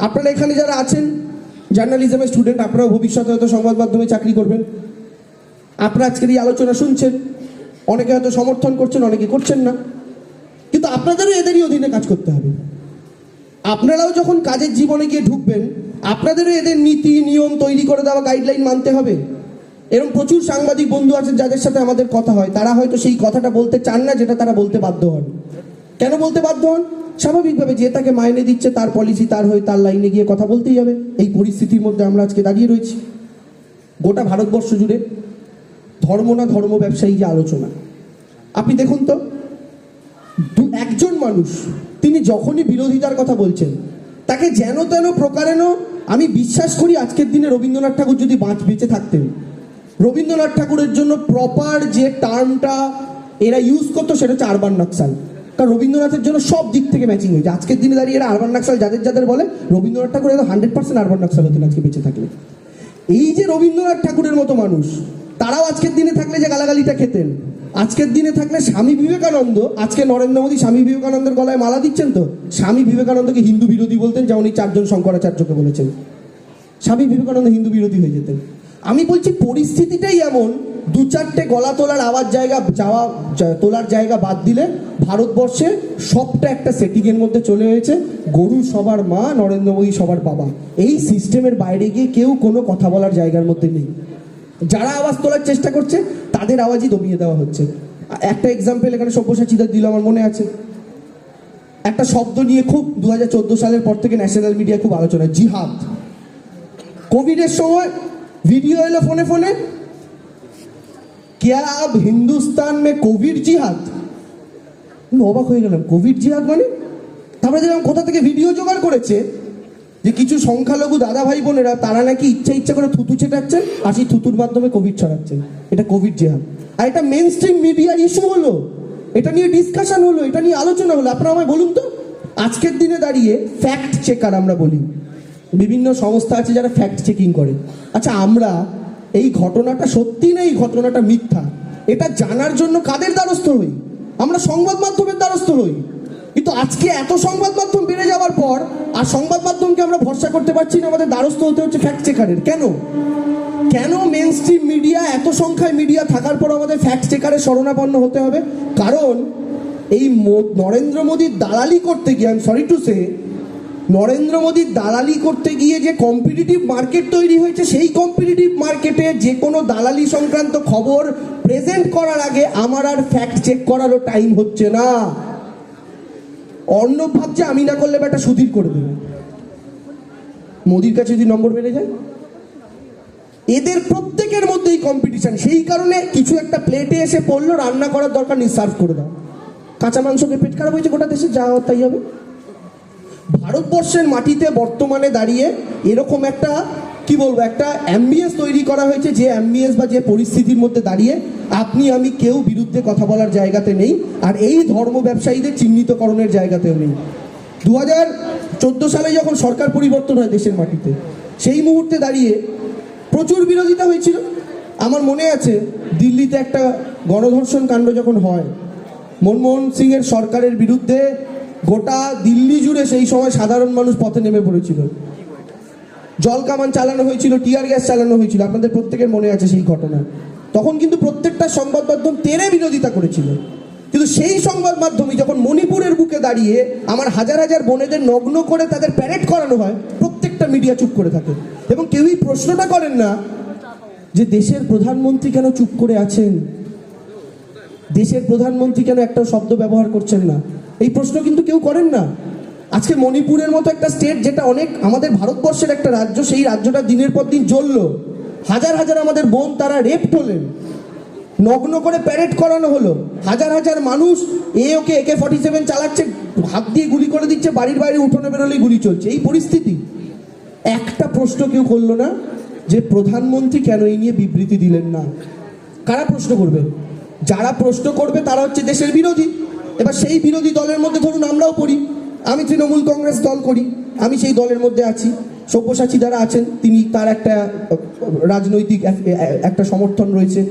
আপনারা এখানে যারা আছেন জার্নালিজমের স্টুডেন্ট আপনারাও ভবিষ্যতে হয়তো সংবাদ মাধ্যমে চাকরি করবেন। আপনারা আজকের এই আলোচনা শুনছেন, অনেকে হয়তো সমর্থন করছেন, অনেকে করছেন না। কিন্তু আপনাদেরও এদেরই অধীনে কাজ করতে হবে। আপনারাও যখন কাজের জীবনে গিয়ে ঢুকবেন, আপনাদেরও এদের নীতি, নিয়ম তৈরি করে দেওয়া গাইডলাইন মানতে হবে। এরকম প্রচুর সাংবাদিক বন্ধু আছেন যাদের সাথে আমাদের কথা হয়। তারা হয়তো সেই কথাটা বলতে চান না, যেটা তারা বলতে বাধ্য হন। কেন বলতে বাধ্য হন? স্বাভাবিকভাবে যে তাকে মাইনে দিচ্ছে, তার পলিসি তার হয়ে তার লাইনে গিয়ে কথা বলতেই হবে। এই পরিস্থিতির মধ্যে আমরা আজকে দাঁড়িয়ে রয়েছি। গোটা ভারতবর্ষ জুড়ে ধর্ম না ধর্ম ব্যবসায়ী যে আলোচনা। আপনি দেখুন তো, দু, একজন মানুষ, তিনি যখনই বিরোধিতার কথা বলছেন, তাকে যেন তেন প্রকারেণ আমি বিশ্বাস করি আজকের দিনে রবীন্দ্রনাথ ঠাকুর যদি বাঁচ বেঁচে থাকতেন, রবীন্দ্রনাথ ঠাকুরের জন্য প্রপার যে টার্মটা এরা ইউজ করতো, সেটা হচ্ছে আরবান নকশাল। কারণ রবীন্দ্রনাথের জন্য সব দিক থেকে ম্যাচিং হয়েছে। আজকের দিনে দাঁড়িয়ে এরা আরবান নকশাল যাদের যাদের বলে, রবীন্দ্রনাথ ঠাকুর এরা হান্ড্রেড পার্সেন্ট আরবান নকশাল হতেন আজকে বেঁচে থাকলে। এই যে রবীন্দ্রনাথ ঠাকুরের মতো মানুষ, তারাও আজকের দিনে থাকলে যে গালাগালিটা খেতেন। আজকের দিনে থাকলে স্বামী বিবেকানন্দ, আজকে নরেন্দ্র মোদী স্বামী বিবেকানন্দের গলায় মালা দিচ্ছেন তো? স্বামী বিবেকানন্দকে হিন্দু বিরোধী বলতেন যেমন এই চারজন শঙ্করাচার্যকে বলেছেন। স্বামী বিবেকানন্দ হিন্দু বিরোধী হয়ে যেতেন। আমি বলছি, পরিস্থিতিটাই এমন দু চারটে গলা তোলার আওয়াজ জায়গা যাওয়া তোলার জায়গা বাদ দিলে ভারতবর্ষে সবটা একটা সেটিংয়ের মধ্যে চলে হয়েছে। গরু সবার মা, নরেন্দ্র মোদী সবার বাবা। এই সিস্টেমের বাইরে গিয়ে কেউ কোনো কথা বলার জায়গার মধ্যে নেই। যারা আওয়াজ তোলার চেষ্টা করছে, তাদের আওয়াজই দমিয়ে দেওয়া হচ্ছে। একটা এক্সাম্পল এখানে সব্যসাচীদের দিল, আমার মনে আছে। একটা শব্দ নিয়ে খুব দু হাজার চোদ্দ সালের পর থেকে ন্যাশনাল মিডিয়া খুব আলোচনা জিহাদ। কোভিডের সময় ভিডিও এলো ফোনে ফোনে क्या अब হিন্দুস্তান মে কোভিড জিহাদ আমি অবাক হয়ে গেলাম কোভিড জিহাদ মানে তারপরে দেখলাম কোথা থেকে ভিডিও জোগাড় করেছে যে কিছু সংখ্যালঘু দাদা ভাই বোনেরা তারা নাকি ইচ্ছা ইচ্ছা করে থুতু ছেটাচ্ছেন আর সেই থুতুর মাধ্যমে কোভিড ছড়াচ্ছেন এটা কোভিড জিহাদ আর এটা মেন স্ট্রিম মিডিয়া ইস্যু হলো এটা নিয়ে ডিসকাশন হলো এটা নিয়ে আলোচনা হলো আপনারা আমায় বলুন তো আজকের দিনে দাঁড়িয়ে ফ্যাক্ট চেকার আমরা বলি বিভিন্ন সংস্থা আছে যারা ফ্যাক্ট চেকিং করে আচ্ছা আমরা এই ঘটনাটা সত্যি না এই ঘটনাটা মিথ্যা? এটা জানার জন্য কাদের দ্বারস্থ হই? আমরা সংবাদ মাধ্যমের দ্বারস্থ হই। কিন্তু আজকে এত সংবাদ মাধ্যম বেড়ে যাওয়ার পর আর সংবাদ মাধ্যমকে আমরা ভরসা করতে পারছি না, আমাদের দ্বারস্থ হতে হচ্ছে ফ্যাক্ট চেকারের কেন? কেন মেন স্ট্রিম মিডিয়া এত সংখ্যায় মিডিয়া থাকার পর আমাদের ফ্যাক্ট চেকারের শরণাপন্ন হতে হবে? কারণ এই নরেন্দ্র মোদীর দালালি করতে গিয়ে আমি সরি টু সে নরেন্দ্র মোদীর দালালি করতে গিয়ে যে কম্পিটিটিভ মার্কেট তৈরি হয়েছে, সেই কম্পিটিটিভ মার্কেটে যে কোনো দালালি সংক্রান্ত খবর প্রেজেন্ট করার আগে আমার আর ফ্যাক্ট চেক করারও টাইম হচ্ছে না। অর্ণব ভাবছে আমি না করলে একটা সুধীর করে দেবে। মোদির কাছে যদি নম্বর বেড়ে যায়। এদের প্রত্যেকের মধ্যেই কম্পিটিশন সেই কারণে কিছু একটা প্লেটে এসে পড়ল, রান্না করার দরকার নেই সার্ভ করে দাও। কাঁচা মাংসকে পেট খারাপ হয়েছে, গোটা দেশে যা তাই হবে। ভারতবর্ষের মাটিতে বর্তমানে দাঁড়িয়ে এরকম একটা, কি বলব, একটা অ্যাম্বিয়েন্স তৈরি করা হয়েছে, যে অ্যাম্বিয়েন্স বা যে পরিস্থিতির মধ্যে দাঁড়িয়ে আপনি, আমি কেউ বিরুদ্ধে কথা বলার জায়গাতে নেই, আর এই ধর্ম ব্যবসায়ীদের চিহ্নিতকরণের জায়গাতেও নেই। দু হাজার চোদ্দ সালে যখন সরকার পরিবর্তন হয় দেশের মাটিতে, সেই মুহূর্তে দাঁড়িয়ে প্রচুর বিরোধিতা হয়েছিল। আমার মনে আছে, দিল্লিতে একটা গণধর্ষণ কাণ্ড যখন হয়, মনমোহন সিংয়ের সরকারের বিরুদ্ধে গোটা দিল্লি জুড়ে সেই সময় সাধারণ মানুষ পথে নেমে পড়েছিল। জল কামান চালানো হয়েছিল, টিয়ার গ্যাস চালানো হয়েছিল, আপনাদের প্রত্যেকের মনে আছে সেই ঘটনা। তখন কিন্তু প্রত্যেকটা সংবাদ মাধ্যম তেরে বিরোধিতা করেছিল। কিন্তু সেই সংবাদ মাধ্যমে যখন মণিপুরের বুকে দাঁড়িয়ে আমার হাজার হাজার বোনেদের নগ্ন করে তাদের প্যারেড করানো হয়, প্রত্যেকটা মিডিয়া চুপ করে থাকে। এবং কেউই প্রশ্নটা করেন না যে দেশের প্রধানমন্ত্রী কেন চুপ করে আছেন? দেশের প্রধানমন্ত্রী কেন একটা শব্দ ব্যবহার করছেন না? এই প্রশ্ন কিন্তু কেউ করেন না। আজকে মণিপুরের মতো একটা স্টেট যেটা অনেক আমাদের ভারতবর্ষের একটা রাজ্য, সেই রাজ্যটা দিনের পর দিন জ্বললো। হাজার হাজার আমাদের বোন তারা রেপ হলেন নগ্ন করে প্যারেড করানো হলো। হাজার হাজার মানুষ এ ওকে একে ফর্টি সেভেন চালাচ্ছে, হাত দিয়ে গুলি করে দিচ্ছে, বাড়ির বাইরে উঠোনে বেরোলেই গুলি চলছে। এই পরিস্থিতি। একটা প্রশ্ন কেউ করল না যে প্রধানমন্ত্রী কেন এই নিয়ে বিবৃতি দিলেন না? কারা প্রশ্ন করবে? যারা প্রশ্ন করবে তারা হচ্ছে দেশের বিরোধী। এবার সেই বিরোধী দলের মধ্যে ধরুন আমরাও পড়ি। আমি তৃণমূল কংগ্রেস দল করি। আমি সেই দলের মধ্যে আছি। সব্যসাচী যারা আছেন, তিনি তার একটা রাজনৈতিক একটা সমর্থন রয়েছে।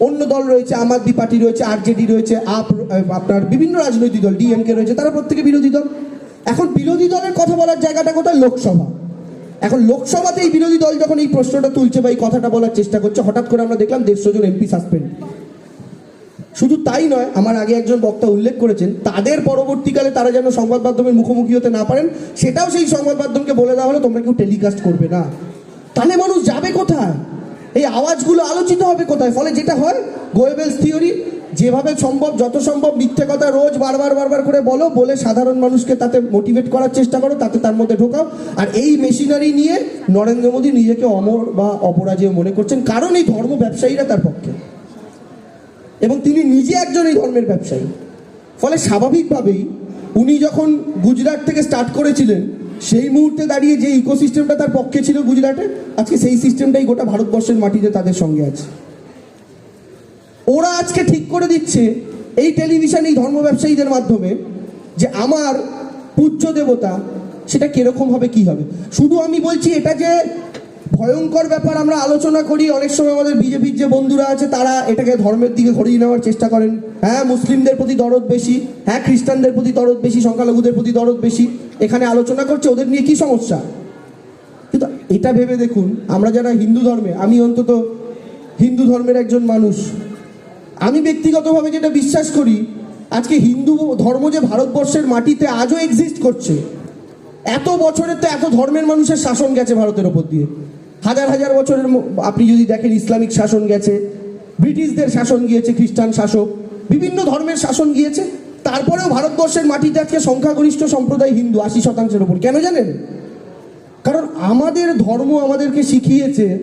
অন্য দল রয়েছে, আম আদমি পার্টি রয়েছে, আরজেডি রয়েছে, আপ আপনার বিভিন্ন রাজনৈতিক দল, ডিএমকে রয়েছে, তারা প্রত্যেকে বিরোধী দল। এখন বিরোধী দলের কথা বলার জায়গাটা কোথায়? লোকসভা। এখন লোকসভাতে এই বিরোধী দল যখন এই প্রশ্নটা তুলছে বা এই কথাটা বলার চেষ্টা করছে, হঠাৎ করে আমরা দেখলাম দেড়শো জন এমপি সাসপেন্ড। শুধু তাই নয়, আমার আগে একজন বক্তা উল্লেখ করেছেন, তাদের পরবর্তীকালে তারা যেন সংবাদ মাধ্যমের মুখোমুখি হতে না পারেন, সেটাও সেই সংবাদ মাধ্যমকে বলে দেওয়া হলো, তোমরা কেউ টেলিকাস্ট করবে না। তাহলে মানুষ যাবে কোথায়? এই আওয়াজগুলো আলোচিত হবে কোথায়? ফলে যেটা হয় গোয়েবেলস থিওরি যেভাবে সম্ভব, যত সম্ভব মিথ্যে কথা রোজ বারবার বারবার করে বলো, বলে সাধারণ মানুষকে তাতে মোটিভেট করার চেষ্টা করো, তাতে তার মধ্যে ঢোকাও। আর এই মেশিনারি নিয়ে নরেন্দ্র মোদী নিজেকে অমর বা অপরাজেয় মনে করছেন, কারণ এই ধর্ম ব্যবসায়ীরা তার পক্ষে। এবং তিনি নিজে একজন এই ধর্মের ব্যবসায়ী। ফলে স্বাভাবিকভাবেই উনি যখন গুজরাট থেকে স্টার্ট করেছিলেন, সেই মুহূর্তে দাঁড়িয়ে যে ইকোসিস্টেমটা তার পক্ষে ছিল গুজরাটে, আজকে সেই সিস্টেমটাই গোটা ভারতবর্ষের মাটিতে তাদের সঙ্গে আছে। ওরা আজকে ঠিক করে দিচ্ছে এই টেলিভিশন এই ধর্ম ব্যবসায়ীদের মাধ্যমে যে আমার পূজ্য দেবতা, সেটা কীরকম হবে, কি হবে? শুধু আমি বলছি এটা যে ভয়ঙ্কর ব্যাপার আমরা আলোচনা করি। অনেক সময় আমাদের বিজেপির যে বন্ধুরা আছে, তারা এটাকে ধর্মের দিকে ঘুরিয়ে নেওয়ার চেষ্টা করেন। হ্যাঁ মুসলিমদের প্রতি দরদ বেশি হ্যাঁ খ্রিস্টানদের প্রতি দরদ বেশি, সংখ্যালঘুদের প্রতি দরদ বেশি। এখানে আলোচনা করছে, ওদের নিয়ে কি সমস্যা? কিন্তু এটা ভেবে দেখুন, আমরা যারা হিন্দু ধর্মে, আমি অন্তত হিন্দু ধর্মের একজন মানুষ। আমি ব্যক্তিগতভাবে যেটা বিশ্বাস করি, আজকে হিন্দু ধর্ম যে ভারতবর্ষের মাটিতে আজও এক্সিস্ট করছে এত বছরের তো এত ধর্মের মানুষের শাসন গেছে ভারতের ওপর দিয়ে। হাজার হাজার বছরের আপনি যদি দেখেন ইসলামিক শাসন গেছে, ব্রিটিশদের শাসন গিয়েছে, খ্রিস্টান শাসক, বিভিন্ন ধর্মের শাসন গিয়েছে, তারপরেও ভারতবর্ষের মাটিতে আজকে সংখ্যাগরিষ্ঠ সম্প্রদায় হিন্দু, আশি শতাংশের ওপর। কেন জানেন? কারণ আমাদের ধর্ম আমাদেরকে শিখিয়েছে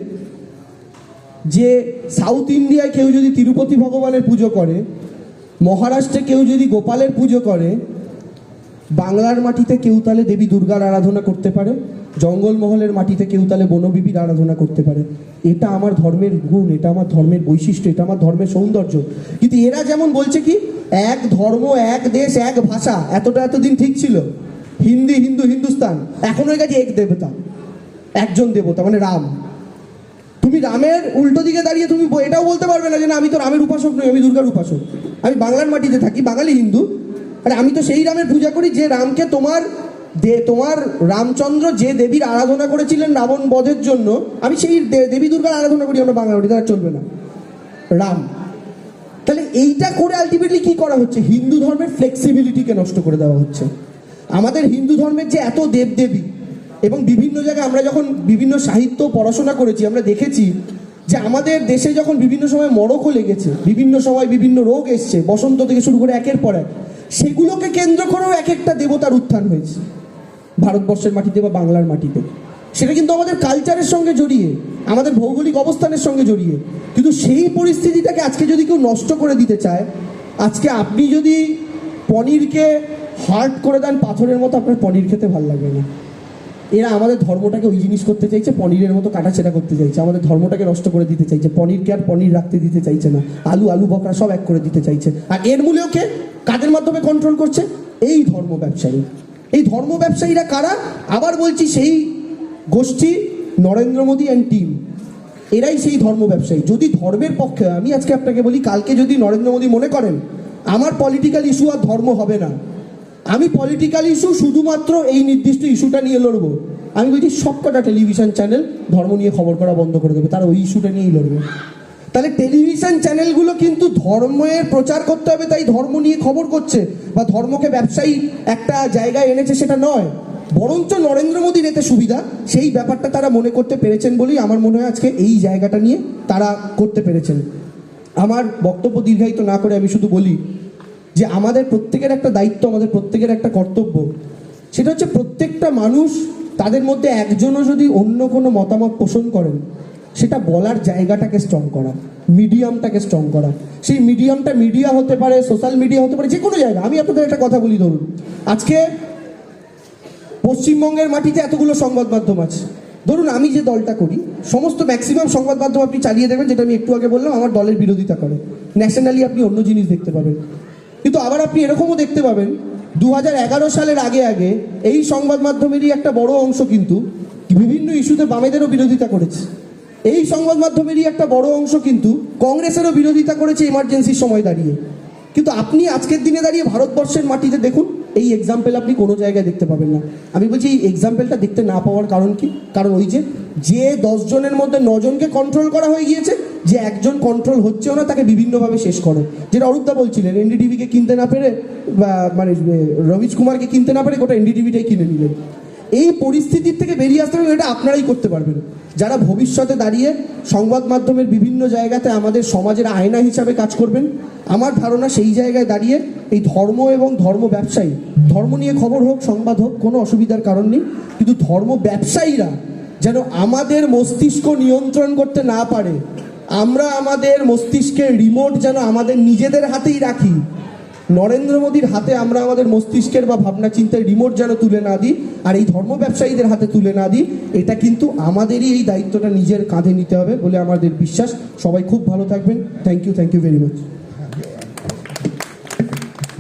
যে সাউথ ইন্ডিয়ায় কেউ যদি তিরুপতি ভগবানের পুজো করে, মহারাষ্ট্রে কেউ যদি গোপালের পুজো করে বাংলার মাটিতে কেউ তাহলে দেবী দুর্গার আরাধনা করতে পারে, জঙ্গলমহলের মাটিতে কেউ তাহলে বনবিবির আরাধনা করতে পারে। এটা আমার ধর্মের গুণ, এটা আমার ধর্মের বৈশিষ্ট্য, এটা আমার ধর্মের সৌন্দর্য। কিন্তু এরা যেমন বলছে কি, এক ধর্ম, এক দেশ, এক ভাষা, এতটা এতদিন ঠিক ছিল। হিন্দি, হিন্দু, হিন্দুস্তান, এখন হয়ে গেছে এক দেবতা, একজন দেবতা মানে রাম। তুমি রামের উল্টো দিকে দাঁড়িয়ে তুমি এটাও বলতে পারবে না যে না, আমি তো রামের উপাসক নই, আমি দুর্গার উপাসক। আমি বাংলার মাটিতে থাকি, বাঙালি হিন্দু আরে আমি তো সেই রামের পূজা করি, যে রামকে তোমার দে, তোমার রামচন্দ্র যে দেবীর আরাধনা করেছিলেন রাবণ বধের জন্য, আমি সেই দেবী দুর্গার আরাধনা করি, আমরা মাটি তারা চলবে না। রাম। তাহলে এইটা করে আলটিমেটলি কি করা হচ্ছে? হিন্দু ধর্মের ফ্লেক্সিবিলিটিকে নষ্ট করে দেওয়া হচ্ছে। আমাদের হিন্দু ধর্মের যে এত দেবদেবী, এবং বিভিন্ন জায়গায় আমরা যখন বিভিন্ন সাহিত্য পড়াশোনা করেছি, আমরা দেখেছি যে আমাদের দেশে যখন বিভিন্ন সময় মরকও লেগেছে, বিভিন্ন সময় বিভিন্ন রোগ এসছে, বসন্ত থেকে শুরু করে একের পর এক সেগুলোকে কেন্দ্র করেও এক একটা দেবতার উত্থান হয়েছে। ভারতবর্ষের মাটিতে বা বাংলার মাটিতে। সেটা কিন্তু আমাদের কালচারের সঙ্গে জড়িয়ে, আমাদের ভৌগোলিক অবস্থানের সঙ্গে জড়িয়ে। কিন্তু সেই পরিস্থিতিটাকে আজকে যদি কেউ নষ্ট করে দিতে চায়, আজকে আপনি যদি পনিরকে হার্ট করে দেন, পাথরের মতো আপনার পনির খেতে ভালো লাগে না। এরা আমাদের ধর্মটাকে ওই জিনিস করতে চাইছে, পনিরের মতো কাটাছেড়া করতে চাইছে। আমাদের ধর্মটাকে নষ্ট করে দিতে চাইছে। পনিরকে আর পনির রাখতে দিতে চাইছে না। আলু আলু, বকরা সব এক করে দিতে চাইছে। আর এর মূলেও কে? কাদের মাধ্যমে কন্ট্রোল করছে? এই ধর্ম ব্যবসায়ী। এই ধর্ম ব্যবসায়ীরা কারা? আবার বলছি সেই গোষ্ঠী নরেন্দ্র মোদী অ্যান্ড টিম এরাই সেই ধর্ম ব্যবসায়ী। যদি ধর্মের পক্ষে আমি আজকে আপনাকে বলি, কালকে যদি নরেন্দ্র মোদী মনে করেন, আমার পলিটিক্যাল ইস্যু আর ধর্ম হবে না। আমি পলিটিক্যাল ইস্যু শুধুমাত্র এই নির্দিষ্ট ইস্যুটা নিয়ে লড়বো। আমি বলছি সবকটা টেলিভিশন চ্যানেল ধর্ম নিয়ে খবর করা বন্ধ করে দেবে, তারা ওই ইস্যুটা নিয়েই লড়বে। তাহলে টেলিভিশন চ্যানেলগুলো কিন্তু ধর্মের প্রচার করতে হবে, তাই ধর্ম নিয়ে খবর করছে, বা ধর্মকে ব্যবসায়ী একটা জায়গায় এনেছে সেটা নয়। বরঞ্চ নরেন্দ্র মোদীর এতে সুবিধা, সেই ব্যাপারটা তারা মনে করতে পেরেছেন বলেই আমার মনে হয় আজকে এই জায়গাটা নিয়ে তারা করতে পেরেছেন। আমার বক্তব্য দীর্ঘায়িত না করে আমি শুধু বলি যে আমাদের প্রত্যেকের একটা দায়িত্ব, আমাদের প্রত্যেকের একটা কর্তব্য। সেটা হচ্ছে প্রত্যেকটা মানুষ তাদের মধ্যে একজনও যদি অন্য কোনো মতামত পোষণ করেন, সেটা বলার জায়গাটাকে স্ট্রং করা মিডিয়ামটাকে স্ট্রং করা। সেই মিডিয়ামটা মিডিয়া হতে পারে সোশ্যাল মিডিয়া হতে পারে যে কোনো জায়গা। আমি আপনাদের একটা কথা বলি, ধরুন। আজকে পশ্চিমবঙ্গের মাটিতে এতগুলো সংবাদ মাধ্যম আছে। ধরুন, আমি যে দলটা করি, সমস্ত ম্যাক্সিমাম সংবাদ মাধ্যম আপনি চালিয়ে দেবেন যেটা আমি একটু আগে বললাম, আমার দলের বিরোধিতা করে। ন্যাশনালি আপনি অন্য জিনিস দেখতে পাবেন। কিন্তু আবার আপনি এরকমও দেখতে পাবেন দু সালের আগে আগে এই সংবাদ মাধ্যমেরই একটা বড় অংশ কিন্তু বিভিন্ন ইস্যুতে বামেদেরও বিরোধিতা করেছে। এই সংবাদ মাধ্যমেরই একটা বড় অংশ কিন্তু কংগ্রেসেরও বিরোধিতা করেছে ইমার্জেন্সির সময় দাঁড়িয়ে। কিন্তু আপনি আজকের দিনে দাঁড়িয়ে ভারতবর্ষের মাটিতে দেখুন এই এক্সাম্পল আপনি কোনো জায়গায় দেখতে পাবেন না। আমি বলছি এই এক্সাম্পলটা দেখতে না পাওয়ার কারণ কি? কারণ ওই যে যে দশজনের মধ্যে নজনকে কন্ট্রোল করা হয়ে গিয়েছে, যে একজন কন্ট্রোল হচ্ছেও না, তাকে বিভিন্নভাবে শেষ করে। যেটা অরূপদা বলছিলেন, এনডিটিভিকে কিনতে না পেরে, বা মানে রবিজ কুমারকে কিনতে না পেরে গোটা এনডিটিভিটাই কিনে নিলেন। এই পরিস্থিতির থেকে বেরিয়ে আসতে হবে এটা আপনারাই করতে পারবেন। যারা ভবিষ্যতে দাঁড়িয়ে সংবাদ মাধ্যমের বিভিন্ন জায়গাতে আমাদের সমাজের আয়না হিসাবে কাজ করবেন আমার ধারণা সেই জায়গায় দাঁড়িয়ে এই ধর্ম এবং ধর্ম ব্যবসায়ী, ধর্ম নিয়ে খবর হোক, সংবাদ হোক, কোনো অসুবিধার কারণ নেই। কিন্তু ধর্ম ব্যবসায়ীরা যেন আমাদের মস্তিষ্ক নিয়ন্ত্রণ করতে না পারে, আমরা আমাদের মস্তিষ্কের রিমোট যেন আমাদের নিজেদের হাতেই রাখি। নরেন্দ্র মোদীর হাতে আমরা আমাদের মস্তিষ্কের বা ভাবনা চিন্তার রিমোট যেন তুলে না দিই, আর এই ধর্ম ব্যবসায়ীদের হাতে তুলে না দিই, এটা কিন্তু আমাদেরই এই দায়িত্বটা নিজের কাঁধে নিতে হবে বলে আমাদের বিশ্বাস। সবাই খুব ভালো থাকবেন। Thank you thank you very much